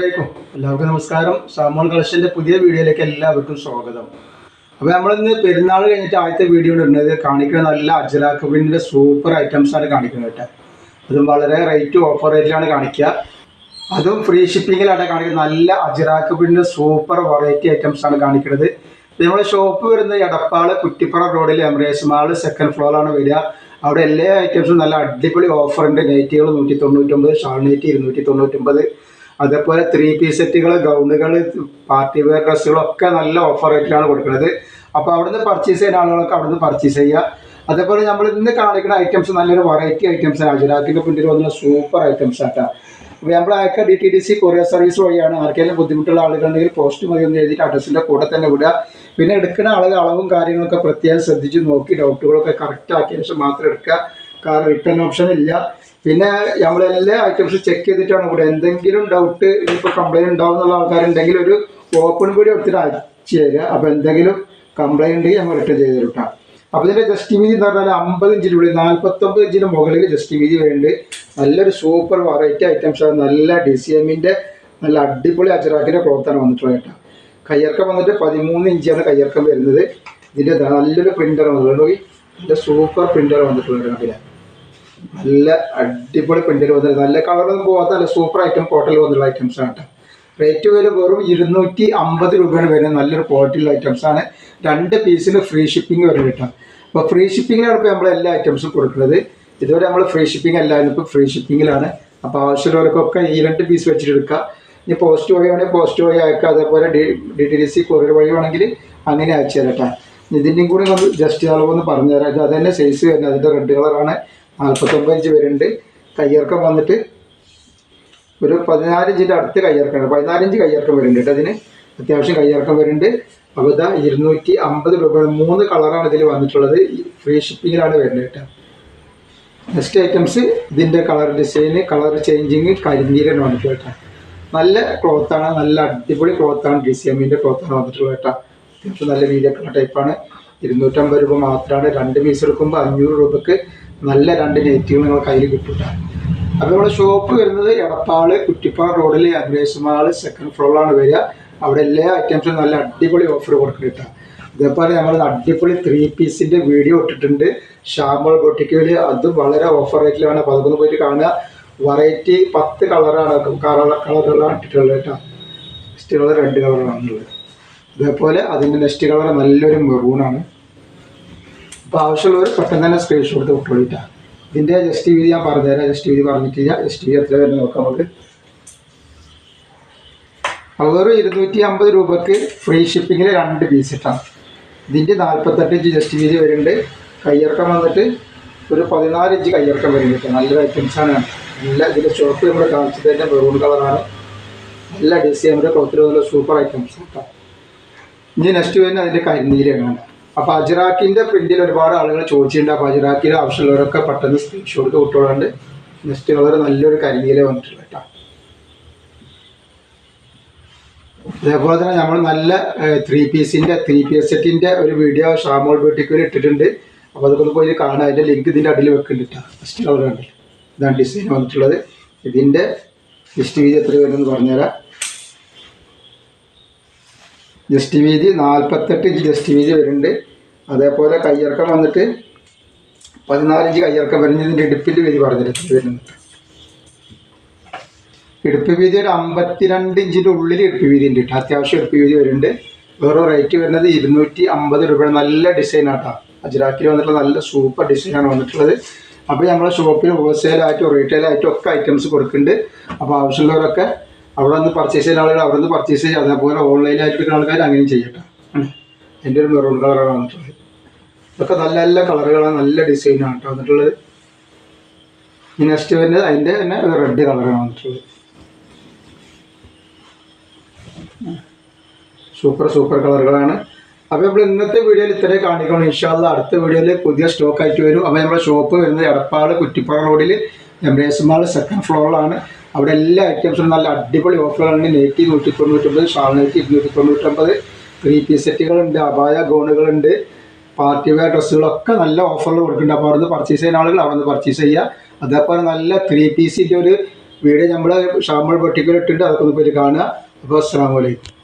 എല്ലാവർക്കും നമസ്കാരം. സാമോൺ കളക്ഷന്റെ പുതിയ വീഡിയോയിലേക്ക് എല്ലാവർക്കും സ്വാഗതം. അപ്പോൾ നമ്മളിന്ന് പെരുന്നാൾ കഴിഞ്ഞിട്ട് ആദ്യത്തെ വീഡിയോ ഇടുന്നത് കാണിക്കുന്ന നല്ല അജലാക്കബിന്റെ സൂപ്പർ ഐറ്റംസ് ആണ് കാണിക്കുന്നത് കേട്ടോ. അതും വളരെ റേറ്റ് ഓഫർ റേറ്റിലാണ് കാണിക്കുക. അതും ഫ്രീ ഷിപ്പിങ്ങിലാണ് കാണിക്കുന്നത്. നല്ല അജറാക്കബിന്റെ സൂപ്പർ വെറൈറ്റി ഐറ്റംസ് ആണ് കാണിക്കുന്നത്. നമ്മുടെ ഷോപ്പ് വരുന്നത് എടപ്പാൾ കുറ്റിപ്പുറ റോഡിൽ എംറേസ് മാൾ സെക്കൻഡ് ഫ്ലോറാണ് വരിക. അവിടെ എല്ലാ ഐറ്റംസും നല്ല അടിപൊളി ഓഫറുണ്ട് നൈറ്റികൾ നൂറ്റി തൊണ്ണൂറ്റൊമ്പത് ഷാൾ നൈറ്റി ഇരുന്നൂറ്റി തൊണ്ണൂറ്റൊമ്പത് അതേപോലെ ത്രീ പീസ് സെറ്റുകൾ ഗൗണുകൾ പാർട്ടി വെയർ ഡ്രസ്സുകളൊക്കെ നല്ല ഓഫർ റേറ്റിലാണ് കൊടുക്കുന്നത്. അപ്പോൾ അവിടുന്ന് പർച്ചേസ് ചെയ്യുന്ന ആളുകളൊക്കെ അവിടുന്ന് പർച്ചേസ് ചെയ്യുക അതേപോലെ നമ്മൾ ഇന്ന് കാണിക്കുന്ന ഐറ്റംസ് നല്ലൊരു വെറൈറ്റി ഐറ്റംസ് ആണ്. അജുരാക്കിന്റെ പിന്നിൽ വന്ന സൂപ്പർ ഐറ്റംസ് ആട്ടാ. അപ്പോൾ നമ്മൾ അയക്കുക D T D C courier service വഴിയാണ് ആർക്കെങ്കിലും ബുദ്ധിമുട്ടുള്ള ആളുകളുണ്ടെങ്കിൽ പോസ്റ്റ് മതി എന്ന് എഴുതിയിട്ട് അഡ്രസ്സിന്റെ കൂടെ തന്നെ വിടുക. പിന്നെ എടുക്കുന്ന ആളുകൾ അളവും കാര്യങ്ങളൊക്കെ പ്രത്യേകം ശ്രദ്ധിച്ച് നോക്കി ഡൗട്ടുകളൊക്കെ കറക്റ്റ് ആക്കിയ ശേഷം മാത്രം എടുക്കുക. കാരണം റിട്ടേൺ ഓപ്ഷൻ ഇല്ല. പിന്നെ നമ്മൾ എല്ലാ ഐറ്റംസ് ചെക്ക് ചെയ്തിട്ടാണ് ഇവിടെ. എന്തെങ്കിലും ഡൗട്ട് ഇപ്പോൾ കംപ്ലൈന്റ് ഉണ്ടാവും എന്നുള്ള ആൾക്കാരുണ്ടെങ്കിൽ ഒരു ഓപ്പൺ കൂടി എടുത്തിട്ട് അയച്ചു തരിക. അപ്പോൾ എന്തെങ്കിലും കംപ്ലൈന്റ് ഉണ്ടെങ്കിൽ നമ്മൾ റിട്ടേൺ ചെയ്ത് തരട്ടാം കേട്ടോ അപ്പോൾ ഇതിന്റെ ജസ്റ്റ് വീതി എന്ന് പറഞ്ഞാൽ അമ്പത് ഇഞ്ചിന് ഉള്ളിൽ നാൽപ്പത്തൊമ്പത് ഇഞ്ചിന് മുകളിൽ ജസ്റ്റ് വീതി വേണ്ടി. നല്ലൊരു സൂപ്പർ വെറൈറ്റി ആണ്. നല്ല ഡി സി എമ്മിന്റെ നല്ല അടിപൊളി അജറാക്കിന്റെ ക്ലോത്താണ് വന്നിട്ടുള്ളത് കേട്ടോ കയ്യിറക്കം വന്നിട്ട് പതിമൂന്ന് ഇഞ്ചാണ് കയ്യിറക്കം വരുന്നത്. ഇതിന്റെ നല്ലൊരു പ്രിന്റർ വന്നിട്ടുള്ളത് നല്ല സൂപ്പർ പ്രിന്റർ വന്നിട്ടുള്ളത് അതിൽ നല്ല അടിപൊളി പെൻഡിൽ വന്നിട്ട് നല്ല കളറൊന്നും പോകാത്ത നല്ല സൂപ്പർ ഐറ്റം കോട്ടൽ വന്നിട്ടുള്ള ഐറ്റംസ് ആണ് കേട്ടോ റേറ്റ് വരെ വെറും ഇരുന്നൂറ്റി അമ്പത് രൂപയാണ് വരുന്നത്. നല്ലൊരു ക്വാളിറ്റിയുള്ള ഐറ്റംസ് ആണ്. രണ്ട് പീസിന് ഫ്രീ ഷിപ്പിംഗ് വരും കേട്ടോ അപ്പോൾ ഫ്രീ ഷിപ്പിങ്ങിലാണ് ഇപ്പോൾ നമ്മൾ എല്ലാ ഐറ്റംസും കൊടുക്കുന്നത്. ഇതുവരെ നമ്മൾ ഫ്രീ ഷിപ്പിംഗ് അല്ലായിരുന്നു ഇപ്പോൾ ഫ്രീ ഷിപ്പിങ്ങിലാണ് അപ്പോൾ ആവശ്യമുള്ളവർക്കൊക്കെ ഈ രണ്ട് പീസ് വെച്ചിട്ട് എടുക്കുക ഇനി പോസ്റ്റ് വഴി വേണമെങ്കിൽ പോസ്റ്റ് വഴി അയക്കുക അതേപോലെ D D T C courier വഴി വേണമെങ്കിൽ അങ്ങനെ അയച്ചു തരാം കേട്ടോ ഇതിന്റെയും കൂടി നമ്മൾ ജസ്റ്റ് അളവൊന്ന് പറഞ്ഞു പറഞ്ഞുതരാം. ഇത് അതന്നെ സൈസ് വരുന്നത് അതിന്റെ റെഡ് കളറാണ് നാൽപ്പത്തൊമ്പത് ഇഞ്ച് വരുന്നുണ്ട്. കയ്യിറക്കം വന്നിട്ട് ഒരു പതിനാല് അടുത്ത് കയ്യിറക്കമാണ് പതിനാലിഞ്ച് കയ്യിറക്കം വരുന്നുണ്ട് അതിന്. അത്യാവശ്യം കയ്യിറക്കം വരുന്നുണ്ട്. അപ്പോൾ ഇതാ ഇരുന്നൂറ്റി അമ്പത് രൂപ മൂന്ന് കളറാണ് ഇതിൽ വന്നിട്ടുള്ളത്. ഫ്രീ ഷിപ്പിങ്ങിലാണ് വരുന്നത് കേട്ടോ. നെക്സ്റ്റ് ഐറ്റംസ് ഇതിന്റെ കളർ ഡിസൈന് കളർ ചേഞ്ചിങ് കരിന്തീരൻ വന്നിട്ട് കേട്ടോ. നല്ല ക്ലോത്താണ് നല്ല അടിപൊളി ക്ലോത്താണ് ഡി സി എമ്മിന്റെ ക്ലോത്താണ് വന്നിട്ടുള്ളത് കേട്ടോ. അത്യാവശ്യം നല്ല വീതിയൊക്കെയുള്ള ടൈപ്പാണ് ഇരുന്നൂറ്റമ്പത് രൂപ മാത്രമാണ് രണ്ട് പീസ് എടുക്കുമ്പോൾ അഞ്ഞൂറ് രൂപക്ക് നല്ല രണ്ട് നെറ്റീവ് നിങ്ങൾ കയ്യിൽ കിട്ടും കേട്ടോ അപ്പോൾ നമ്മുടെ ഷോപ്പ് വരുന്നത് എടപ്പാൾ കുറ്റിപ്പാൾ റോഡിലെ അഗ്രേസ് മാൾ സെക്കൻഡ് ഫ്ലോറിലാണ് വരിക. അവിടെ എല്ലാ ഐറ്റംസും നല്ല അടിപൊളി ഓഫർ കൊടുക്കുന്നുണ്ട് ഇതേപോലെ നമ്മൾ അടിപൊളി ത്രീ പീസിന്റെ വീഡിയോ ഇട്ടിട്ടുണ്ട്. ഷാമ്പോൾ ബൊട്ടിക്കയിൽ അത് വളരെ ഓഫർ റേറ്റിലാണ് അപ്പോൾ അതൊന്ന് പോയിട്ട് കാണുക. വെറൈറ്റി പത്ത് കളറാണ് കളറുകളാണ് ഇട്ടിട്ടുള്ളത് കേട്ടോ സ്റ്റിൽ റെഡ് കളറാണുള്ളത് ഇതേപോലെ അതിന്റെ നെക്സ്റ്റ് കളർ നല്ലൊരു മെറൂണാണ് അപ്പോൾ ആവശ്യമുള്ളവർ പെട്ടെന്ന് തന്നെ സ്ക്രീൻഷോട്ട് വിട്ടോളിട്ടാ. ഇതിന്റെ ജസ്റ്റ് വീതി ഞാൻ പറഞ്ഞുതരാം. ജസ്റ്റ് വീതി പറഞ്ഞിട്ടില്ല ജസ്റ്റ് വീതി എത്ര വരുന്നത് നോക്കാം നമുക്ക്. അവർ ഇരുന്നൂറ്റി അമ്പത് രൂപക്ക് ഫ്രീ ഷിപ്പിങ്ങിൽ രണ്ട് പീസ് ഇട്ടാണ് ഇതിന്റെ നാൽപ്പത്തെട്ട് ഇഞ്ച് ജസ്റ്റ് വീതി വരുന്നുണ്ട്. കയ്യിറക്കം വന്നിട്ട് ഒരു പതിനാല് ഇഞ്ച് കയ്യിറക്കം വരുന്നുണ്ട് നല്ലൊരു ഐറ്റംസാണ് നല്ല ഇതിന്റെ ഷോപ്പ് നമ്മൾ കാണിച്ചത് തന്നെ മെറൂൺ കളറാണ് നല്ല ഡിസൈനിന്റെ ക്ലോത്തിൽ നല്ല സൂപ്പർ ഐറ്റംസ് കേട്ടോ. ഇനി നെക്സ്റ്റ് വരുന്നത് അതിന്റെ കരിനീലാണ് അപ്പോൾ അജറാക്കിന്റെ പ്രിന്റിൽ ഒരുപാട് ആളുകൾ ചോദിച്ചിട്ടുണ്ട്. അപ്പോൾ അജറാക്കിന്റെ ആവശ്യമുള്ളവരൊക്കെ പെട്ടെന്ന് സ്ക്രീൻഷോട്ട് വിട്ടോളുണ്ട് നെക്സ്റ്റ് കളർ നല്ലൊരു കരിനീല വന്നിട്ടുണ്ട് കേട്ടോ. അതേപോലെ തന്നെ നമ്മൾ നല്ല ത്രീ പീസിന്റെ ത്രീ പീസ് സെറ്റിന്റെ ഒരു വീഡിയോ ഷാമോൾ ബ്യൂട്ടിക്കിൽ ഇട്ടിട്ടുണ്ട്. അപ്പോൾ അതൊക്കെ ഒന്ന് പോയി കാണാം. അതിന്റെ ലിങ്ക് ഇതിന്റെ അടിയിൽ വെക്കുന്നുണ്ട് കേട്ടോ. ഫസ്റ്റ് കളർ കണ്ടില്ല? ഇതാണ് ഡിസൈൻ വന്നിട്ടുള്ളത്. ഇതിന്റെ ലിസ്റ്റ് വീതി എത്ര വരുമെന്ന് പറഞ്ഞുതരാം. ജസ്റ്റ് വീതി നാൽപ്പത്തെട്ട് ഇഞ്ച് ജസ്റ്റ് വീതി വരുന്നുണ്ട്. അതേപോലെ കയ്യിറക്കം വന്നിട്ട് പതിനാല് ഇഞ്ച് കയ്യിറക്കം വരുന്നത് ഇതിന്റെ ഇടുപ്പിന്റെ വീതി പറഞ്ഞിട്ട് വരുന്നുണ്ട്. ഇടുപ്പ് വീതി ഒരു അമ്പത്തിരണ്ട് ഇഞ്ചിന്റെ ഉള്ളിൽ ഇടുപ്പ് വീതി ഉണ്ട് കേട്ടോ. അത്യാവശ്യം ഇടുപ്പ് വീതി വരുന്നുണ്ട്. വേറെ റേറ്റ് വരുന്നത് ഇരുന്നൂറ്റി അമ്പത് രൂപ നല്ല ഡിസൈൻ ആട്ടോ. അജിറാക്കിൽ വന്നിട്ടുള്ള നല്ല സൂപ്പർ ഡിസൈനാണ് വന്നിട്ടുള്ളത്. അപ്പോൾ നമ്മളെ ഷോപ്പിൽ ഹോൾസെയിലായിട്ടും റീറ്റെയിലായിട്ടും ഒക്കെ ഐറ്റംസ് കൊടുക്കുന്നുണ്ട്. അപ്പോൾ ആവശ്യമുള്ളവരൊക്കെ അവിടെ നിന്ന് പർച്ചേസ് ചെയ്യുന്ന ആളുകൾ അവിടെ നിന്ന് പർച്ചേസ് ചെയ്യുക അതേപോലെ ഓൺലൈനായിട്ട് എടുക്കുന്ന ആൾക്കാർ അങ്ങനെയും ചെയ്യട്ടെ. എന്റെ ഒരു മെറൂൺ കളറാണ് വന്നിട്ടുള്ളത് ഇതൊക്കെ നല്ല നല്ല കളറുകളാണ് നല്ല ഡിസൈനാണ് കേട്ടോ വന്നിട്ടുള്ളത് ഈ നെക്സ്റ്റ് വരുന്നത് അതിന്റെ തന്നെ റെഡ് കളറാണ് വന്നിട്ടുള്ളത്. സൂപ്പർ സൂപ്പർ കളറുകളാണ് അപ്പോൾ നമ്മൾ ഇന്നത്തെ വീഡിയോയിൽ ഇത്രയും കാണിക്കണം ഇൻഷാല്ല അടുത്ത വീഡിയോയിൽ പുതിയ സ്റ്റോക്ക് ആയിട്ട് വരും. അപ്പോൾ നമ്മുടെ ഷോപ്പ് വരുന്നത് എടപ്പാട് കുറ്റിപ്പാറ റോഡിൽ എംബ്രേസ് മാൾ സെക്കൻഡ് ഫ്ലോറിലാണ് അവിടെ എല്ലാ ഐറ്റംസും നല്ല അടിപൊളി ഓഫറുകളുണ്ട് നെയ്റ്റി നൂറ്റി തൊണ്ണൂറ്റൊമ്പത് ഷാൾ നെയ്റ്റി ഇരുന്നൂറ്റി തൊണ്ണൂറ്റൊമ്പത് ത്രീ പീസ് സെറ്റുകളുണ്ട് അപായ ഗൗണുകളുണ്ട് പാർട്ടി വെയർ ഡ്രസ്സുകളൊക്കെ നല്ല ഓഫറിൽ കൊടുക്കുന്നുണ്ട്. അപ്പോൾ അവിടുന്ന് പർച്ചേസ് ചെയ്യുന്ന ആളുകൾ അവിടെ നിന്ന് പർച്ചേസ് ചെയ്യുക. അതേപോലെ നല്ല ത്രീ പീസിന്റെ ഒരു വീഡിയോ നമ്മൾ ഷാമ്പിൾ പൊട്ടിക്കൽ ഇട്ടിട്ടുണ്ട്. അതൊക്കെ ഒന്ന് പോയി കാണുക. അപ്പോൾ അസ്സാം വലൈക്കും